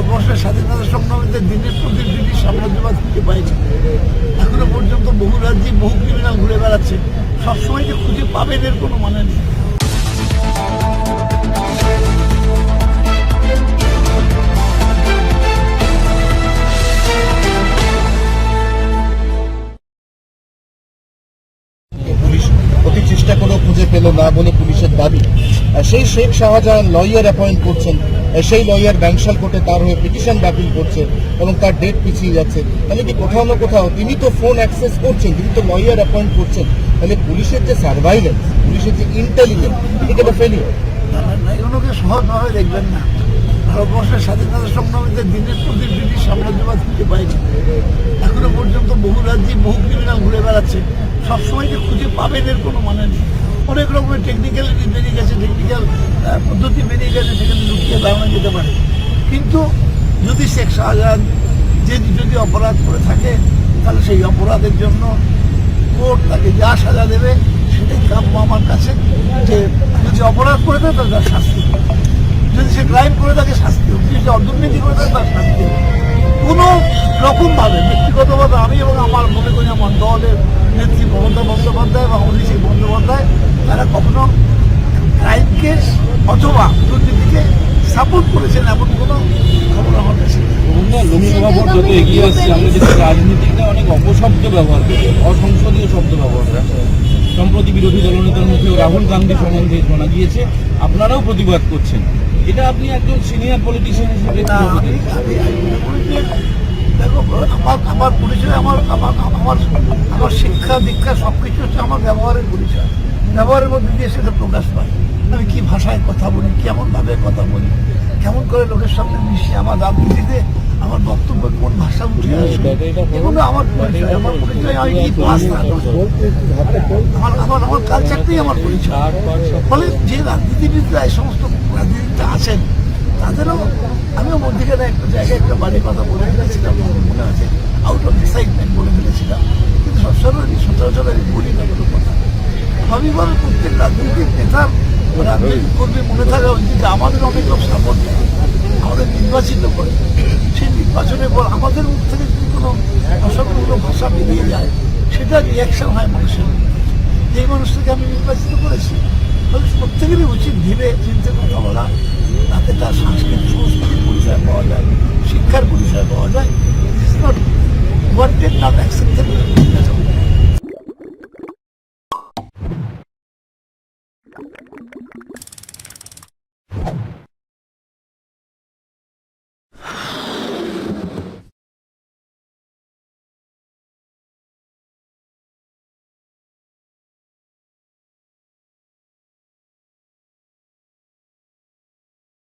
ভারতবর্ষের স্বাধীনতা সংগ্রামীদের দিনের প্রতি ব্রিটিশ সাম্রাজ্যবাদ খুঁজে পাইনি এখনও পর্যন্ত বহু রাজ্যে বহু ক্রিমিনাল ঘুরে বেড়াচ্ছে। সবসময় যে খুঁজে পাবেন এর কোনো মানে নেই। অতি চেষ্টা করেও খুঁজে পেল না বলে পুলিশের দাবি। সেই শেখ শাহজাহান লয়ার অ্যাপয়েন্ট করছেন সেই লয়ার ব্যাংশাল কোর্টে তার হয়ে পিটিশন দাখিল করছে এবং তার ডেট পিছিয়ে যাচ্ছে। তাহলে কি কোথাও না কোথাও তিনি তো ফোন অ্যাক্সেস করছেন, তিনি তো লয়ার অ্যাপয়েন্ট করছেন। তাহলে পুলিশের যে সার্ভাইলেন্স পুলিশের যে ইন্টেলিজেন্স এটা তো ফেলিওর এগুলোকে সহজভাবে দেখবেন না। ভারতবর্ষের স্বাধীনতা সংগ্রামীদের দিনের প্রতি ব্রিটিশ সাম্রাজ্যবাদ খুঁজে পাইনি এখনও পর্যন্ত বহু রাজ্যে বহু ক্রিমিনাল ঘুরে বেড়াচ্ছে। সবসময় যে খুঁজে পাবেন এর কোনো মানে নেই। অনেক রকমের টেকনিক্যাল বেরিয়ে গেছে টেকনিক্যাল পদ্ধতি বেরিয়ে গেছে, সেখানে লুকিয়ে দাঁড়ানো যেতে পারে। কিন্তু যদি শেখ শাহজাহান যে যদি অপরাধ করে থাকে, তাহলে সেই অপরাধের জন্য কোর্ট তাকে যা সাজা দেবে, সেটাই কাম্য আমার কাছে যে যদি অপরাধ করে থাকে তার শাস্তি। যদি সে ক্রাইম করে থাকে, শাস্তি হোক। যদি দুর্নীতি করে থাকে, তার শাস্তি হোক। কোনো রকমভাবে ব্যক্তিগতভাবে আমি এবং আমার মনে করি আমার দলের নেত্রী মমতা বন্দ্যোপাধ্যায় বা অভিষেক বন্দ্যোপাধ্যায় তারা কখনো ক্রাইমকে অথবা দুর্নীতিকে সাপোর্ট করেছেন এমন কোনো খবর আমার কাছে লোকসভা যত এগিয়ে আসছে আমরা অনেক অপশব্দ ব্যবহার করছে অসংসদীয় শব্দ ব্যবহার সম্প্রতি বিরোধী দলনেতার মুখেও রাহুল গান্ধী সম্বন্ধে শোনা গিয়েছে আপনারাও প্রতিবাদ করছেন। এটা আপনি একজন সিনিয়র পলিটিশিয়ান হিসেবে আমার আমার পরিচয় আমার আমার আমার আমার শিক্ষা দীক্ষা সব কিছু হচ্ছে আমার ব্যবহারের পরিচয়। ব্যবহারের মধ্যে দিয়ে সেটা প্রকাশ পায়। আমি কি ভাষায় কথা বলি কেমন ভাবে কথা বলি কেমন করে লোকের সামনে মিশি আমার রাজনীতিতে আমার বক্তব্য কোন ভাষা উঠে আসবে? এগুলো আমার পরিচয় আমার পরিচয় আমি কি পাস না আমার আমার আমার কালচারটাই আমার পরিচয়। ফলে যে রাজনীতিবিদরা এই সমস্ত রাজনীতিতে আছেন তাদেরও আমিও মধ্যিখানে একটা জায়গায় একটা বাড়ির কথা বলে ফেলেছিলাম মনে আছে। আউট অফ এক্সাইটমেন্ট বলে ফেলেছিলাম। কিন্তু সবসময় সচরাচর আমি বলি না কোনো কথা। স্বাভাবিকভাবে প্রত্যেক রাজনৈতিক নেতার রাজনৈতিক কর্মী মনে থাকা উচিত যে আমাদের অনেক লোক সাপোর্ট আমাদের নির্বাচিত করে। সেই নির্বাচনের পর আমাদের মুখ থেকে যদি কোনো অসংখ্য ভাষা বেরিয়ে যায়, সেটা রিয়াকশন হয় মানুষের। যেই মানুষটাকে আমি নির্বাচিত করেছি ফলে প্রত্যেকেরই উচিত ধীরে চিন্তে কথা বলা। তাতে তার love that.